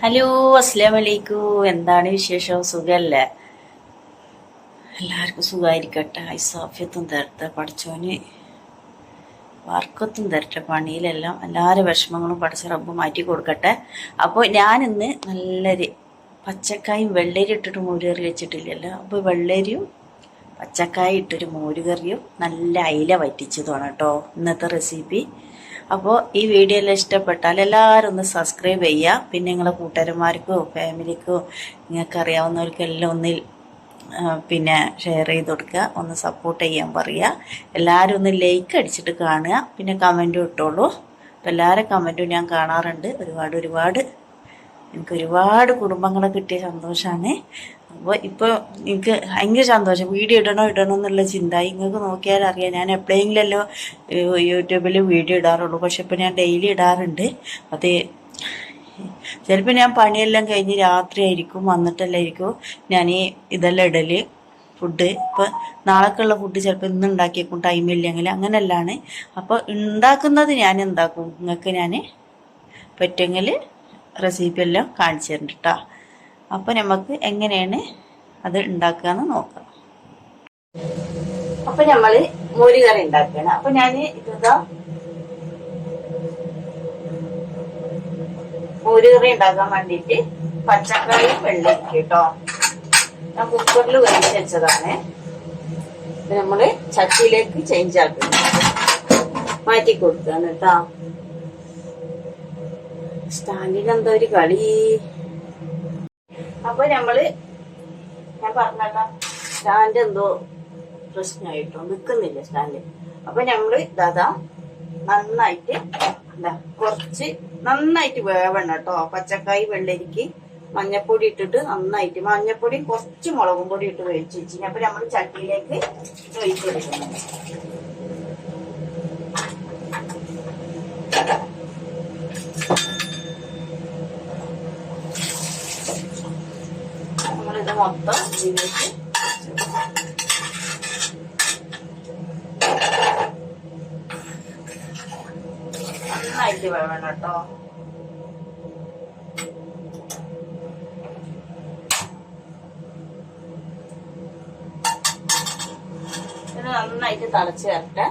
Hello അസ്ലാം വലൈക്കും എന്താണ് വിശേഷം? സുഖമല്ലേ എല്ലാവർക്കും സുഖമായിരിക്കട്ടെ. ഐസാഫ്യത്തും തരട്ടെ പഠിച്ചോന് വർക്കത്തും തരട്ടെ പണിയിലെല്ലാം എല്ലാവരും വിഷമങ്ങളും പഠിച്ച റബ്ബ് മാറ്റി കൊടുക്കട്ടെ. അപ്പോൾ ഞാനിന്ന് നല്ലൊരു പച്ചക്കായും വെള്ളരി ഇട്ടിട്ട് മോരുകറി വെച്ചിട്ടില്ലല്ലോ. അപ്പോൾ വെള്ളരിയും പച്ചക്കായ ഇട്ടൊരു മോരുകറിയും നല്ല അയില വറ്റിച്ചതാണ് കേട്ടോ. ഇന്നത്തെ റെസിപ്പി അപ്പോൾ ഈ വീഡിയോ എല്ലാം ഇഷ്ടപ്പെട്ടാൽ എല്ലാവരും ഒന്ന് സബ്സ്ക്രൈബ് ചെയ്യുക പിന്നെ നിങ്ങളെ കൂട്ടുകാരന്മാർക്കോ ഫാമിലിക്കോ നിങ്ങൾക്ക് അറിയാവുന്നവർക്കെല്ലാം ഒന്നിൽ പിന്നെ ഷെയർ ചെയ്ത് കൊടുക്കുക. ഒന്ന് സപ്പോർട്ട് ചെയ്യാൻ പറയുക. എല്ലാവരും ഒന്ന് ലൈക്ക് അടിച്ചിട്ട് കാണുക. പിന്നെ കമന്റും ഇട്ടോളൂ. അപ്പോൾ എല്ലാവരും കമന്റും ഞാൻ കാണാറുണ്ട്. ഒരുപാട് ഒരുപാട്. എനിക്ക് ഒരുപാട് കുടുംബങ്ങളെ കിട്ടിയ സന്തോഷമാണ് അപ്പോൾ ഇപ്പോൾ എനിക്ക് ഭയങ്കര സന്തോഷം. വീഡിയോ ഇടണോ ഇടണോ എന്നുള്ള ചിന്ത. നിങ്ങൾക്ക് നോക്കിയാൽ അറിയാം. ഞാൻ എപ്പോഴെങ്കിലല്ലോ യൂട്യൂബിൽ വീഡിയോ ഇടാറുള്ളൂ. പക്ഷെ ഇപ്പോൾ ഞാൻ ഡെയിലി ഇടാറുണ്ട്. അത് ചിലപ്പോൾ ഞാൻ പണിയെല്ലാം കഴിഞ്ഞ് രാത്രി ആയിരിക്കും വന്നിട്ടല്ലായിരിക്കും ഞാൻ ഇതെല്ലാം ഇടൽ. ഫുഡ് ഇപ്പോൾ നാളേക്കുള്ള ഫുഡ് ചിലപ്പോൾ ഇന്ന് ഉണ്ടാക്കിയേക്കും ടൈമില്ലെങ്കിൽ അങ്ങനെയല്ലാണ് അപ്പോൾ ഉണ്ടാക്കുന്നത് ഞാൻ എന്താക്കും? നിങ്ങൾക്ക് ഞാൻ പറ്റുമെങ്കിൽ റെസിപ്പി എല്ലാം കാണിച്ചു തരുന്നുണ്ട് കേട്ടോ അപ്പോൾ നമുക്ക് എങ്ങനെയാണ് അത് ഉണ്ടാക്കുക എന്ന് നോക്കാം. അപ്പൊ നമ്മൾ മോരുകറി ഉണ്ടാക്കുകയാണ് അപ്പൊ ഞാൻ ഇതാ മോരുകറി ഉണ്ടാക്കാൻ വേണ്ടിയിട്ട് പച്ചക്കറി വെള്ളരിക്ക കേട്ടോ ഞാൻ കുക്കറിൽ വേവിച്ച് വെച്ചതാണ്. ഇത് നമ്മൾ ചട്ടിയിലേക്ക് ചേഞ്ച് ആക്കുന്നു മാറ്റി കൊടുക്കുകയാണ് കേട്ടോ. സ്റ്റാൻഡിന് എന്താ ഒരു കളി? അപ്പൊ നമ്മൾ ഞാൻ പറഞ്ഞല്ലോ സ്റ്റാൻഡ് എന്തോ പ്രശ്നമായിട്ടോ നിക്കുന്നില്ല സ്റ്റാൻഡ്? അപ്പൊ നമ്മൾ ദാദാ നന്നായിട്ട് എന്താ കുറച്ച് നന്നായിട്ട് വേവണം കേട്ടോ. പച്ചക്കായി വെള്ളരിക്ക് മഞ്ഞപ്പൊടി ഇട്ടിട്ട് നന്നായിട്ട് മഞ്ഞപ്പൊടിയും കുറച്ച് മുളകും പൊടി ഇട്ട് വേവിച്ച് വെച്ചിട്ട് അപ്പൊ നമ്മൾ ചട്ടിയിലേക്ക് ഒഴിച്ചു കൊടുക്കണം. നമ്മളിത് മൊത്തം ഇതിലേക്ക് നന്നായിട്ട് വേണം കേട്ടോ. നന്നായിട്ട് തിളച്ച് വരട്ടെ.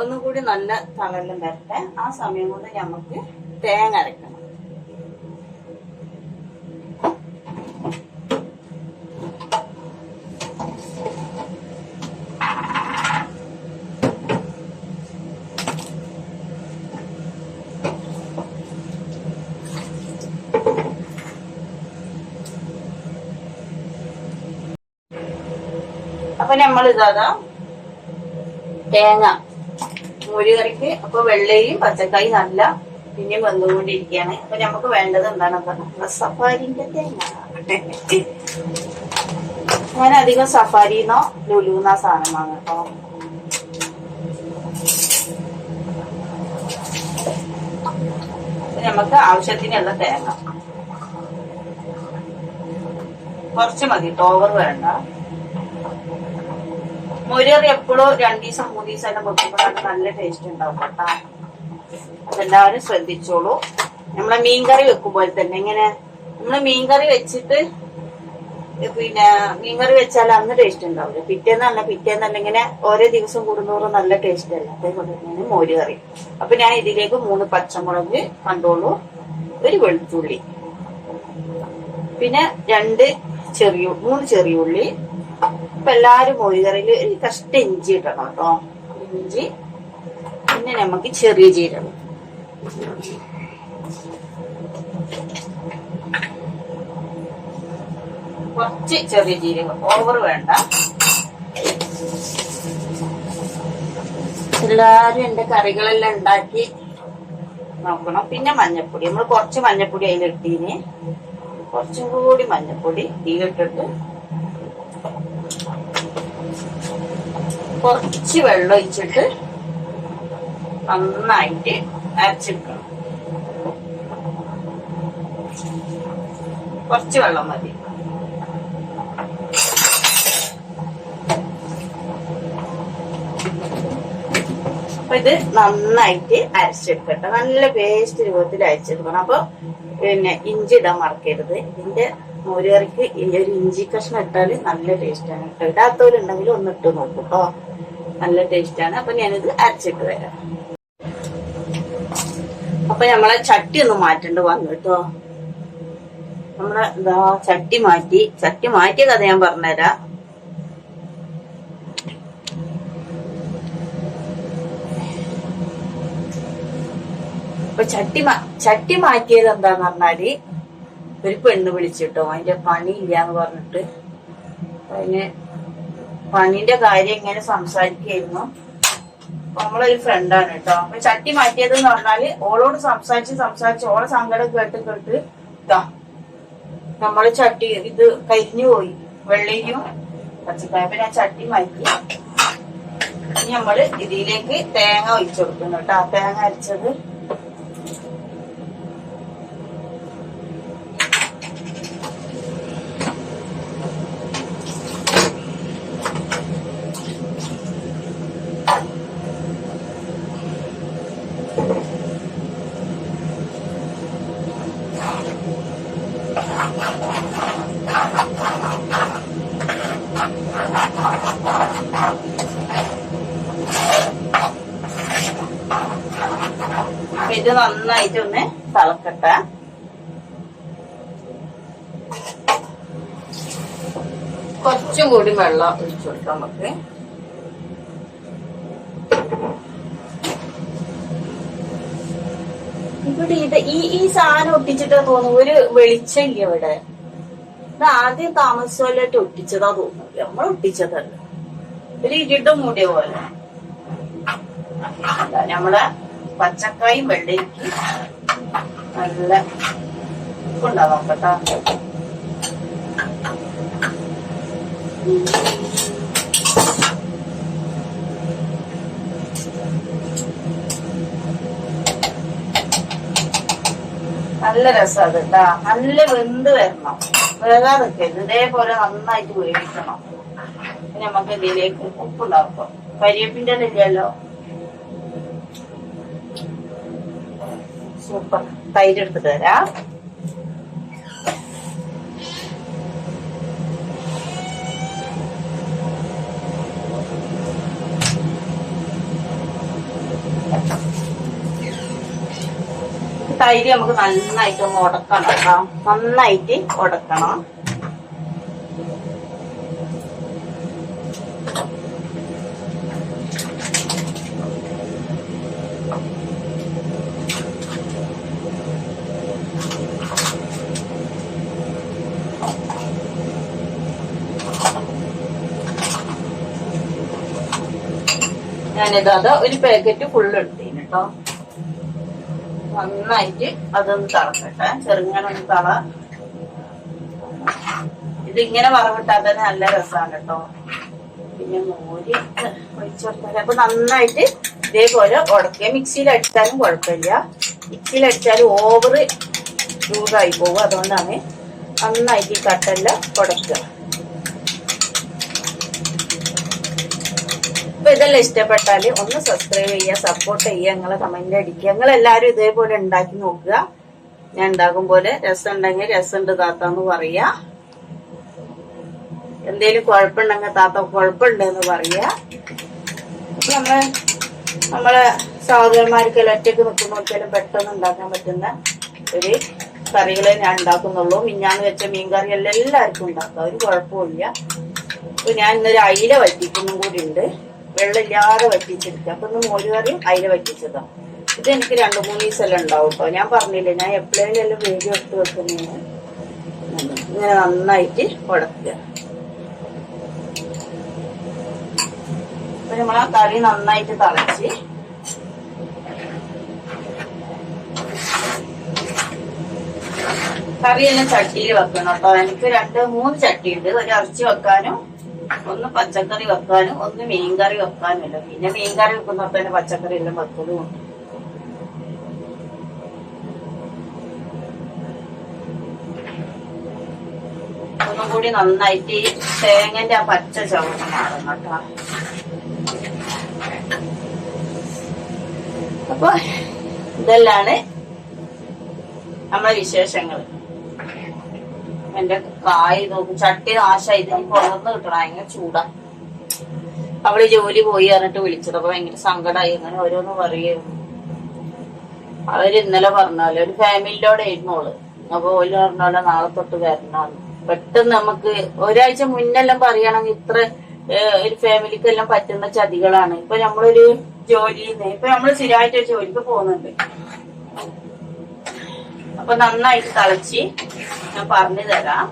ഒന്നുകൂടി നല്ല തളലും വരട്ടെ. ആ സമയം കൊണ്ട് നമുക്ക് തേങ്ങ അരക്കണം അപ്പൊ നമ്മൾ ഇതാ തേങ്ങ മോരുകറിക്ക് അപ്പൊ വെള്ളയും പച്ചക്കായി നല്ല പിന്നെയും വന്നുകൊണ്ടിരിക്കുകയാണ് അപ്പൊ നമുക്ക് വേണ്ടത് എന്താണ്? സഫാരിന്റെ തേങ്ങ. ഞാൻ അധികം സഫാരിന്നോ ലുലുന്നോ സാധനം വാങ്ങാം കേട്ടോ നമുക്ക് ആവശ്യത്തിനുള്ള തേങ്ങ. കുറച്ച് മതി ടോവർ വേണ്ട. മുരറി എപ്പോഴും രണ്ടു മൂന്ന് ദിവസം വെക്കുമ്പോഴാണ് നല്ല ടേസ്റ്റ് ഉണ്ടാവും കേട്ടാ. അതെല്ലാവരും ശ്രദ്ധിച്ചോളൂ. നമ്മളെ മീൻകറി വെക്കുമ്പോൾ തന്നെ ഇങ്ങനെ നമ്മൾ മീൻകറി വെച്ചിട്ട് പിന്നെ മീൻകറി വെച്ചാൽ അന്ന് ടേസ്റ്റ് ഉണ്ടാവില്ല. പിറ്റേന്നല്ല പിറ്റേന്നല്ല ഇങ്ങനെ ഓരോ ദിവസം കൂടുന്നോറും നല്ല ടേസ്റ്റ് അല്ല? അതേപോലെ മോര് കറി അപ്പൊ ഞാൻ ഇതിലേക്ക് മൂന്ന് പച്ചമുളക് കണ്ടോളൂ. ഒരു വെളുത്തുള്ളി. പിന്നെ രണ്ട് ചെറിയ മൂന്ന് ചെറിയ ഉള്ളി. ഇപ്പൊ എല്ലാരും മോരുകറിയിൽ ഒരു കഷ്ട ഇഞ്ചി ഇടണം കേട്ടോ. ഇഞ്ചി പിന്നെ നമുക്ക് ചെറിയ ജീരകം. കുറച്ച് ചെറിയ ജീരകം. ഓവർ വേണ്ട. എല്ലാരും എന്റെ കറികളെല്ലാം ഉണ്ടാക്കി നോക്കണം. പിന്നെ മഞ്ഞപ്പൊടി. നമ്മൾ കുറച്ച് മഞ്ഞപ്പൊടി അതിലിട്ടീന്. കുറച്ചും കൂടി മഞ്ഞപ്പൊടി ഇതിലിട്ടിട്ട് കുറച്ച് വെള്ളം ഒഴിച്ചിട്ട് നന്നായിട്ട് അരച്ചെടുക്കണം. കുറച്ച് വെള്ളം മതി. അപ്പൊ ഇത് നന്നായിട്ട് അരച്ചെടുക്കട്ടെ. നല്ല പേസ്റ്റ് രൂപത്തിൽ അരച്ചെടുക്കണം. അപ്പൊ പിന്നെ ഇഞ്ചി ഇടാൻ മറക്കരുത്. ഇതിന്റെ മോരുകറിക്ക് ഈ ഒരു ഇഞ്ചി കഷ്ണം ഇട്ടാൽ നല്ല ടേസ്റ്റാണ് ഇടാത്തവരുണ്ടെങ്കിൽ ഒന്ന് ഇട്ട് നോക്കൂ കേട്ടോ നല്ല ടേസ്റ്റാണ് അപ്പൊ ഞാനിത് അരച്ചിട്ട് വരാം. അപ്പൊ നമ്മളെ ചട്ടി ഒന്ന് മാറ്റേണ്ടി വന്നു കേട്ടോ നമ്മളെ ഇതാ ചട്ടി മാറ്റി. ചട്ടി മാറ്റിയ കഥ ഞാൻ പറഞ്ഞുതരാം. അപ്പൊ ചട്ടി ചട്ടി മാറ്റിയത് എന്താന്ന് പറഞ്ഞാൽ ഒരു പെണ്ണ് വിളിച്ചിട്ടോ അതിന്റെ പണി ഇല്ലാന്ന് പറഞ്ഞിട്ട് അതിന് പണിന്റെ കാര്യം ഇങ്ങനെ സംസാരിക്കായിരുന്നു. നമ്മളൊരു ഫ്രണ്ടാണ് കേട്ടോ അപ്പൊ ചട്ടി മാറ്റിയത് എന്ന് പറഞ്ഞാൽ ഓളോട് സംസാരിച്ച് സംസാരിച്ച് ഓളെ സങ്കടം കേട്ട് കേട്ട് ഇതാ നമ്മൾ ചട്ടി ഇത് കരിഞ്ഞു പോയി. വെള്ളയും പച്ചക്കായ. അപ്പൊ ഞാൻ ചട്ടി മാറ്റി. ഇനി നമ്മൾ ഇതിലേക്ക് തേങ്ങ ഒഴിച്ചു കൊടുക്കുന്നു കേട്ടോ തേങ്ങ അരച്ചത് അപ്പൊ ഇത് നന്നായിട്ട് ഒന്ന് തിളക്കട്ടെ. കുറച്ചും കൂടി വെള്ളം ഒഴിച്ചു കൊടുക്കാം നമുക്ക്. ഇവിടെ ഇത് ഈ ഈ സാധനം ഒട്ടിച്ചിട്ടാ തോന്നുന്നു. ഒരു വെളിച്ചം ഇല്ല ഇവിടെ. ഇത് ആദ്യം താമസമല്ലായിട്ട് ഒട്ടിച്ചതാ തോന്നുന്നു നമ്മൾ ഒട്ടിച്ചതല്ല. ഒരു ഇരുട്ട് മൂടിയ പോലെ. നമ്മളെ പച്ചക്കായും വെള്ളരിക്കും നല്ല ഉപ്പുണ്ടാവാം കേട്ടോ നല്ല രസാ കേട്ടാ നല്ല വെന്ത് വരണം. വേകാതെ നിൽക്കരുത് ഇതേപോലെ നന്നായിട്ട് വേവിക്കണം. നമുക്ക് ഇതിലേക്ക് ഉപ്പുണ്ടാക്കും കരിയേപ്പിന്റെ ഇല്ലല്ലോ. സൂപ്പർ. തൈര് എടുത്തിട്ട് തരാം. തൈര് നമുക്ക് നന്നായിട്ട് ഒന്ന് ഉടക്കണം കേട്ടോ. നന്നായിട്ട് ഉടക്കണം. ഞാനിത് അത് ഒരു പാക്കറ്റ് ഫുള്ള് എടുത്തേന് കേട്ടോ നന്നായിട്ട് അതൊന്ന് തളക്കട്ടെ. ചെറുങ്ങനെ ഒന്ന് തള. ഇതിങ്ങനെ വറവിട്ടാൽ തന്നെ നല്ല രസമാണ് കേട്ടോ പിന്നെ മോര് ഒഴിച്ചു അപ്പൊ നന്നായിട്ട് ഇതേപോലെ ഉടക്കുക മിക്സിയിൽ അടിച്ചാലും കുഴപ്പമില്ല മിക്സിയിൽ അടിച്ചാലും ഓവർ ചൂടായി പോകും അതുകൊണ്ടാണ് നന്നായിട്ട് ഈ കട്ടെല്ലാം ഉടക്കുക അപ്പൊ ഇതെല്ലാം ഇഷ്ടപ്പെട്ടാൽ ഒന്ന് സബ്സ്ക്രൈബ് ചെയ്യുക സപ്പോർട്ട് ചെയ്യുക നിങ്ങളെ കമന്റ് അടിക്കുക. നിങ്ങൾ എല്ലാവരും ഇതേപോലെ ഉണ്ടാക്കി നോക്കുക. ഞാൻ ഉണ്ടാക്കും പോലെ രസം ഉണ്ടെങ്കിൽ താത്ത എന്ന് പറയാ. എന്തേലും കുഴപ്പമുണ്ടെങ്കിൽ താത്ത കുഴപ്പമുണ്ട് എന്ന് പറയാ നമ്മൾ നമ്മളെ സഹോദരന്മാർക്കെല്ലാം ഒറ്റയ്ക്ക് നിൽക്കുമ്പോഴത്തേലും പെട്ടെന്ന് ഉണ്ടാക്കാൻ പറ്റുന്ന ഒരു കറികളെ ഞാൻ ഉണ്ടാക്കുന്നുള്ളൂ. മിഞ്ഞാന്ന് വെച്ച മീൻ കറി എല്ലാം എല്ലാവർക്കും ഉണ്ടാക്കാം. ഒരു കുഴപ്പമില്ല അപ്പൊ ഞാൻ ഇന്നൊരു അയില വറ്റിക്കുന്നതും കൂടി ഉണ്ട്. വെള്ളമില്ലാതെ വറ്റിച്ചെടുക്കുക അപ്പൊ മോര് മോരുകറിയും അതിൽ വറ്റിച്ചതാ. ഇത് എനിക്ക് രണ്ടു മൂന്ന് ദിവസമെല്ലാം ഉണ്ടാവും കേട്ടോ ഞാൻ പറഞ്ഞില്ലേ ഞാൻ എപ്പോഴേലും വീഡിയോ എടുത്ത് വെക്കുന്നതിന് ഇങ്ങനെ നന്നായിട്ട് ഉടക്കുക. അപ്പൊ നമ്മളാ കറി നന്നായിട്ട് തളച്ച് കറിയെല്ലാം ചട്ടിയിൽ വെക്കണം കേട്ടോ എനിക്ക് രണ്ട് മൂന്ന് ചട്ടി ഉണ്ട് ഒരു ഇറച്ചി വെക്കാനും ഒന്ന് പച്ചക്കറി വെക്കാനും ഒന്ന് മീൻകറി വെക്കാനും ഇല്ല. പിന്നെ മീൻകറി വെക്കുന്നപ്പോ തന്നെ പച്ചക്കറി എല്ലാം വെക്കലും ഉണ്ട്. ഒന്നും കൂടി നന്നായിട്ട് തേങ്ങന്റെ ആ പച്ച മാറണം കേട്ടോ. അപ്പൊ ഇതെല്ലാണ് നമ്മളെ വിശേഷങ്ങൾ എന്റെ കായ് നോക്കും ചട്ടി നാശമായി ഇതിന് പുറന്ന് കിട്ടണം. ഭയങ്കര ചൂടാ. അവൾ ജോലി പോയി പറഞ്ഞിട്ട് വിളിച്ചത്. അപ്പൊ ഭയങ്കര സങ്കടമായി അങ്ങനെ ഓരോന്ന് പറയുന്നു അവർ ഇന്നലെ പറഞ്ഞാൽ ഒരു ഫാമിലിയോടെ ആയിരുന്നു ഓൾ. അപ്പൊ ഓൽ പറഞ്ഞോലെ നാളെ തൊട്ട് വരണോന്ന് പെട്ടെന്ന് നമുക്ക് ഒരാഴ്ച മുന്നെല്ലാം പറയണമെങ്കിൽ ഇത്ര ഒരു ഫാമിലിക്കെല്ലാം പറ്റുന്ന ചതികളാണ്. ഇപ്പൊ നമ്മളൊരു ജോലി ഇപ്പൊ നമ്മൾ സ്ഥിരമായിട്ട് ഒരു ജോലിക്ക് പോകുന്നുണ്ട്. അപ്പൊ നന്നായിട്ട് തളിച്ച് ഞാൻ പറഞ്ഞു തരാം.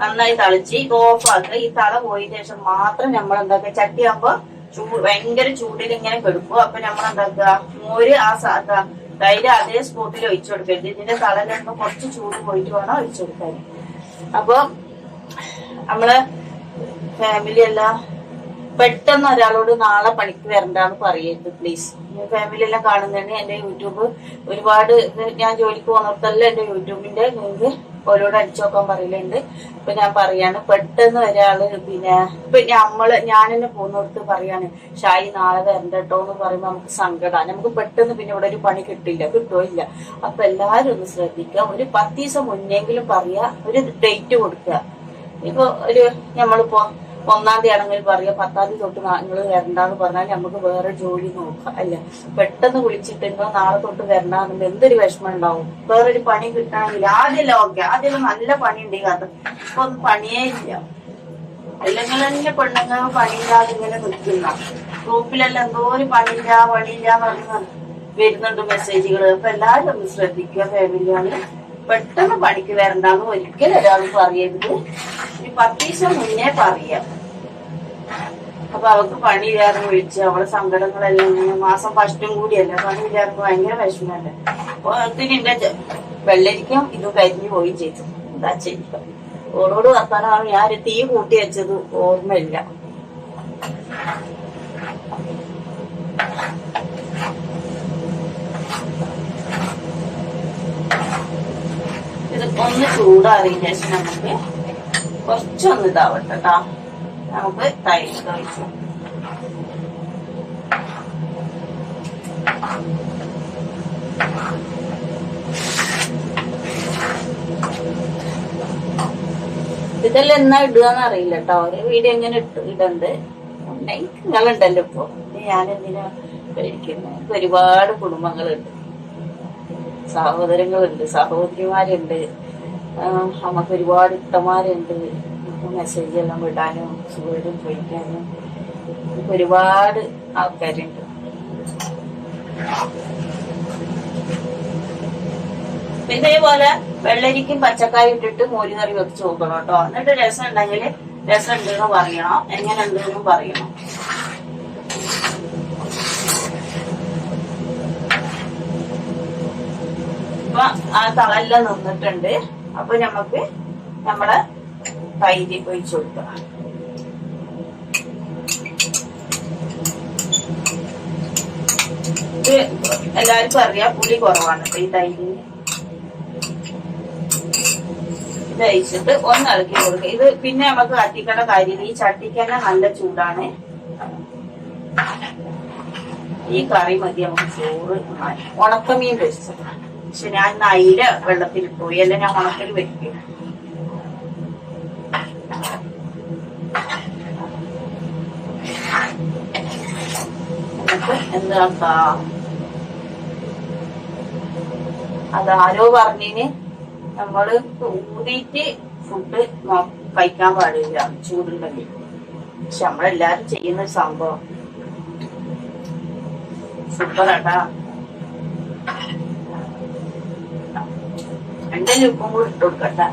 നന്നായി തളിച്ച് ഇത് ഓഫാക്കുക ഈ തള പോയതിനു ശേഷം മാത്രം നമ്മൾ എന്താക്കുക ചട്ടിയാകുമ്പോ ചൂട് ഭയങ്കര ചൂടിൽ ഇങ്ങനെ കെടുക്കും. അപ്പൊ നമ്മൾ എന്താക്കുക മോര് ആ തൈര് അതേ സ്പോട്ടിൽ ഒഴിച്ചു കൊടുക്കരുത്. ഇതിന്റെ തളയിലൊന്ന് കുറച്ച് ചൂട് പോയിട്ട് വേണം ഒഴിച്ചു കൊടുക്കാൻ. അപ്പൊ നമ്മൾ ഫാമിലി എല്ലാം പെട്ടെന്ന് ഒരാളോട് നാളെ പണിക്ക് വരണ്ടാന്ന് പറയരുത് പ്ലീസ് ഫാമിലി എല്ലാം കാണുന്നതിന് എന്റെ യൂട്യൂബ് ഒരുപാട് ഞാൻ ജോലിക്ക് പോകുന്നിടത്തെല്ലാം എന്റെ യൂട്യൂബിന്റെ ലിങ്ക് ഓരോട് അടിച്ചു നോക്കാൻ പറയലുണ്ട്. ഇപ്പൊ ഞാൻ പറയാണ് പെട്ടെന്ന് ഒരാൾ പിന്നെ ഇപ്പൊ നമ്മൾ ഞാൻ തന്നെ പോകുന്നിടത്ത് പറയാണ് ഷായി നാളെ വരണ്ട കേട്ടോ എന്ന് പറയുമ്പോ നമുക്ക് സങ്കടമാണ് നമുക്ക് പെട്ടെന്ന് പിന്നെ ഇവിടെ ഒരു പണി കിട്ടില്ല കിട്ടോ ഇല്ല. അപ്പൊ എല്ലാരും ഒന്ന് ശ്രദ്ധിക്കുക. ഒരു പത്ത് ദിവസം മുന്നെങ്കിലും പറയാ ഒരു ഡേറ്റ് കൊടുക്കുക. ഇപ്പൊ ഒരു നമ്മളിപ്പോ ഒന്നാം തീയതി ആണെങ്കിൽ പറയാ പത്താം തീയതി തൊട്ട് നിങ്ങൾ വരണ്ടാന്ന് പറഞ്ഞാൽ നമുക്ക് വേറെ ജോലി നോക്കാം. അല്ല പെട്ടെന്ന് വിളിച്ചിട്ടുണ്ടോ നാളെ തൊട്ട് വരണ്ടാന്ന് എന്തൊരു വിഷമം ഉണ്ടാവും. വേറൊരു പണി കിട്ടണമെങ്കിൽ ആദ്യമല്ല ഓക്കെ ആദ്യം നല്ല പണി ഉണ്ട് ഈ കഥ ഇപ്പൊ ഒന്നും പണിയേ ഇല്ല. അല്ലെങ്കിൽ തന്നെ പെണ്ണുങ്ങൾ പണിയില്ലാതെ ഇങ്ങനെ നിൽക്കുന്ന. ഗ്രൂപ്പിലെല്ലാം എന്തോ ഒരു പണിയില്ല പണിയില്ല പറഞ്ഞു വരുന്നുണ്ട് മെസ്സേജുകൾ അപ്പൊ എല്ലാവരും ഒന്ന് ശ്രദ്ധിക്കുക ഫാമിലിയാണ് പെട്ടെന്ന് പണിക്ക് വരണ്ടാന്ന് ഒരിക്കലും ഒരാൾ പറയരുത്. ഒരു പത്ത് ദിവസം മുന്നേ പറയാം. അപ്പൊ അവൾക്ക് പണിയില്ലാതെ വിളിച്ച് അവളെ സങ്കടങ്ങളെല്ലാം ഇങ്ങനെ മാസം ഫസ്റ്റും കൂടിയല്ല പണിയില്ലാതെ ഭയങ്കര വിഷമല്ലേ. അപ്പൊ അതിന് എന്റെ വെള്ളരിക്കും ഇത് കരിഞ്ഞു പോയി ചെയ്തു. എന്താ ചെയ്യുക? ഓളോട് വർത്താനമാണ് ഞാൻ തീ കൂട്ടി വെച്ചത് ഓർമ്മയില്ല. ഇത് ഒന്ന് ചൂടാറിയതിനു ശേഷം നമുക്ക് കുറച്ചൊന്ന് ഇതാവട്ടെ കേട്ടോ നമുക്ക് ഇതെല്ലാം എന്നാ ഇടുകയെന്ന് അറിയില്ല കേട്ടോ ഒരു വീഡിയോ എങ്ങനെ ഇട്ട് ഇടണ്ട്. നിങ്ങളുണ്ടല്ലോ ഇപ്പൊ. ഞാൻ എന്തിനാ കഴിക്കുന്നത് എനിക്ക് ഒരുപാട് കുടുംബങ്ങളുണ്ട്. സഹോദരങ്ങളുണ്ട് സഹോദരിമാരുണ്ട്. നമുക്ക് ഒരുപാട് ഇഷ്ടമാരുണ്ട് മെസ്സേജ് എല്ലാം വിടാനും സുഖം ചോദിക്കാനും ഒരുപാട് ആൾക്കാരുണ്ട്. പിന്നെ ഇതേപോലെ വെള്ളരിക്കും പച്ചക്കായും ഇട്ടിട്ട് മോര് കറി വെച്ച് നോക്കണം കേട്ടോ. എന്നിട്ട് രസം ഉണ്ടെങ്കിൽ രസം ഉണ്ടെന്ന് പറയണം. എങ്ങനെ പറയണം. അപ്പൊ ആ തളല്ല നിന്നിട്ടുണ്ട്. അപ്പൊ നമുക്ക് നമ്മളെ തൈര് ഒഴിച്ചു കൊടുക്കണം ഇത് എല്ലാവർക്കും അറിയാം പുളി കുറവാണ്. ഈ തൈരിന് ഇത് അയച്ചിട്ട് ഒന്ന് ഇളക്കി കൊടുക്കുക ഇത് പിന്നെ നമുക്ക് കത്തിക്കേണ്ട കാര്യമില്ല ഈ ചട്ടിക്കന്നെ നല്ല ചൂടാണ്. ഈ കറി മതി നമുക്ക് ചോറ്. ഉണക്കമീൻ വെച്ചത് പക്ഷെ ഞാൻ അയില വെള്ളത്തിൽ പോയി അല്ലെ ഞാൻ ഉണക്കൽ വെക്കും. അത് അതാരോ പറഞ്ഞിന് നമ്മൾ ഊതിയിട്ട് ഫുഡ് കഴിക്കാൻ പാടില്ല ചൂടുണ്ടെങ്കിൽ. പക്ഷെ നമ്മളെല്ലാരും ചെയ്യുന്ന സംഭവം. സൂപ്പറാട്ടാ എന്റെ ഉപ്പും കൂടി ഇട്ട് കൊടുക്കട്ടെ.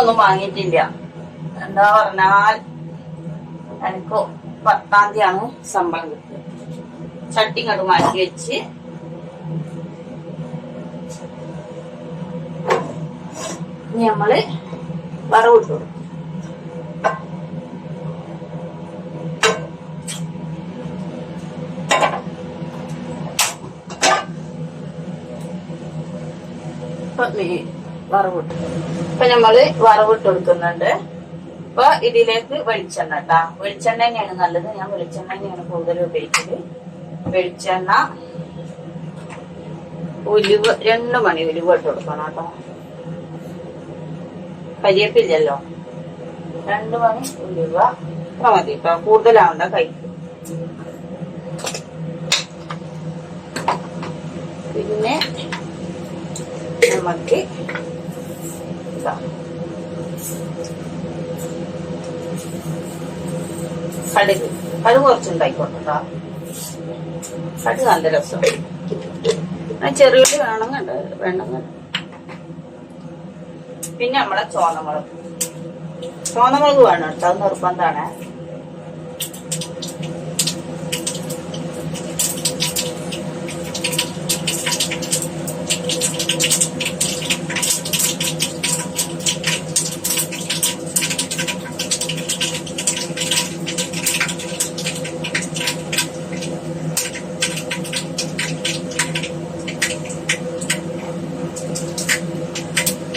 ഒന്നും വാങ്ങിയിട്ടില്ല. എന്താ പറഞ്ഞാൽ എനിക്ക് പത്താം തീയതിയാണ് ശമ്പളം കിട്ടിയത്. ചട്ടി ഇങ്ങോട്ട് മാറ്റി വെച്ച് ഇനി നമ്മൾ വറവ് മീ വറവിട്ട് ഇപ്പൊ നമ്മൾ വറവിട്ട് കൊടുക്കുന്നുണ്ട്. അപ്പൊ ഇതിലേക്ക് വെളിച്ചെണ്ണ കേട്ടാ വെളിച്ചെണ്ണ തന്നെയാണ് നല്ലത്. ഞാൻ വെളിച്ചെണ്ണ തന്നെയാണ് കൂടുതൽ ഉപയോഗിച്ചത് വെളിച്ചെണ്ണ ഉലുവ രണ്ട് മണി ഉലുവ ഇട്ട് കൊടുക്കണം കേട്ടോ. കരിയപ്പില്ലല്ലോ. രണ്ട് മണി ഉലുവ. ഇത്ര മതി. ഇപ്പൊ കൂടുതലാവണ്ട കഴിക്കും പിന്നെ നമുക്ക് ഇതാ. കടുക് കടുക് കുറച്ചുണ്ടായിക്കോട്ടെ നല്ല രസം. വേണമെന്നുണ്ട്. വേണമെന്നുണ്ട് പിന്നെ നമ്മളെ ചോന്നമുളക്. ചോന്നമുളക് വേണം കേട്ടോ അത് നിർബന്ധമാണ്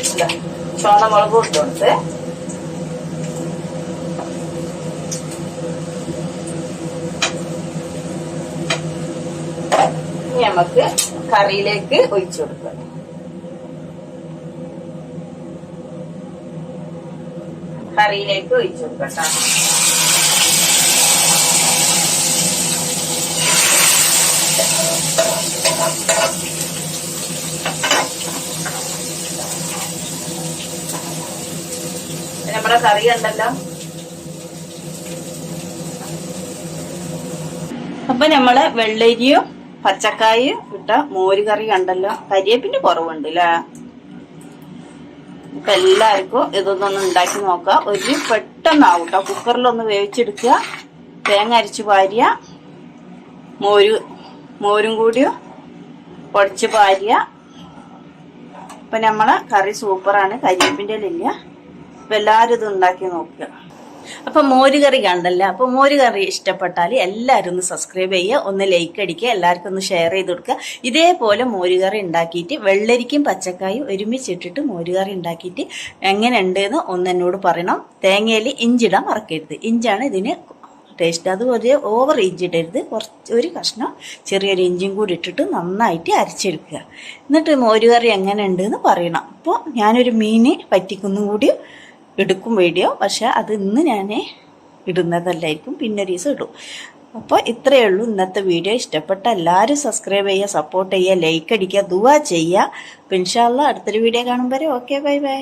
ഇതാ, ചോന്നമുളക് ഇട്ടുകൊണ്ട് ഇനി നമുക്ക് കറിയിലേക്ക് ഒഴിച്ചു കൊടുക്കാം. കറിയിലേക്ക് ഒഴിച്ചു കൊടുക്കട്ടോ നമ്മുടെ കറി ഉണ്ടല്ലോ അപ്പൊ നമ്മൾ വെള്ളരിയും പച്ചക്കായും ഇട്ട മോര് കറി കണ്ടല്ലോ. കരിയേപ്പിന്റെ കുറവുണ്ട് അല്ലേ ഇപ്പൊ എല്ലാവർക്കും ഇതൊന്നൊന്ന് ഉണ്ടാക്കി നോക്കുക ഒരു പെട്ടെന്നാവും കേട്ടോ കുക്കറിലൊന്ന് വേവിച്ചെടുക്കുക. തേങ്ങ അരിച്ചു പാരിയ മോര് മോരും കൂടിയോ പൊടിച്ച് പാരിയ ഇപ്പൊ നമ്മളെ കറി സൂപ്പറാണ്. കരിയേപ്പിന്റെ ഇല്ല അപ്പൊ എല്ലാവരും ഇത് ഉണ്ടാക്കി നോക്കുക. അപ്പൊ മോരുകറി കണ്ടല്ലോ? അപ്പൊ മോരുകറി ഇഷ്ടപ്പെട്ടാൽ എല്ലാവരും ഒന്ന് സബ്സ്ക്രൈബ് ചെയ്യുക ഒന്ന് ലൈക്ക് അടിക്കുക എല്ലാവർക്കും ഒന്ന് ഷെയർ ചെയ്ത് കൊടുക്കുക. ഇതേപോലെ മോരുകറി ഉണ്ടാക്കിയിട്ട് വെള്ളരിക്കും പച്ചക്കായും ഒരുമിച്ചിട്ടിട്ട് മോരുകറി ഉണ്ടാക്കിയിട്ട് എങ്ങനെ ഉണ്ട് എന്ന് ഒന്ന് എന്നോട് പറയണം. തേങ്ങയിൽ ഇഞ്ചിടാൻ മറക്കരുത്. ഇഞ്ചാണ് ഇതിന് ടേസ്റ്റ് അതുപോലെ ഓവർ ഇഞ്ചി ഇടരുത്. കുറച്ച് ഒരു കഷ്ണം ചെറിയൊരു ഇഞ്ചിയും കൂടി ഇട്ടിട്ട് നന്നായിട്ട് അരച്ചെടുക്കുക. എന്നിട്ട് മോരുകറി എങ്ങനെ ഉണ്ട് എന്ന് പറയണം. അപ്പോൾ ഞാനൊരു മീൻ പറ്റിക്കുന്നും കൂടി എടുക്കും വീഡിയോ പക്ഷേ അത് ഇന്ന് ഞാൻ ഇടുന്നതല്ലായിരിക്കും. പിന്നെ ഒരു ദിവസം ഇടും. അപ്പോൾ ഇത്രയേ ഉള്ളൂ ഇന്നത്തെ വീഡിയോ ഇഷ്ടപ്പെട്ട എല്ലാവരും സബ്സ്ക്രൈബ് ചെയ്യുക സപ്പോർട്ട് ചെയ്യുക ലൈക്ക് അടിക്കുക ദുവാ ചെയ്യുക. പിൻഷാള്ള അടുത്തൊരു വീഡിയോ കാണുമ്പോൾ ഓക്കെ ബൈ ബൈ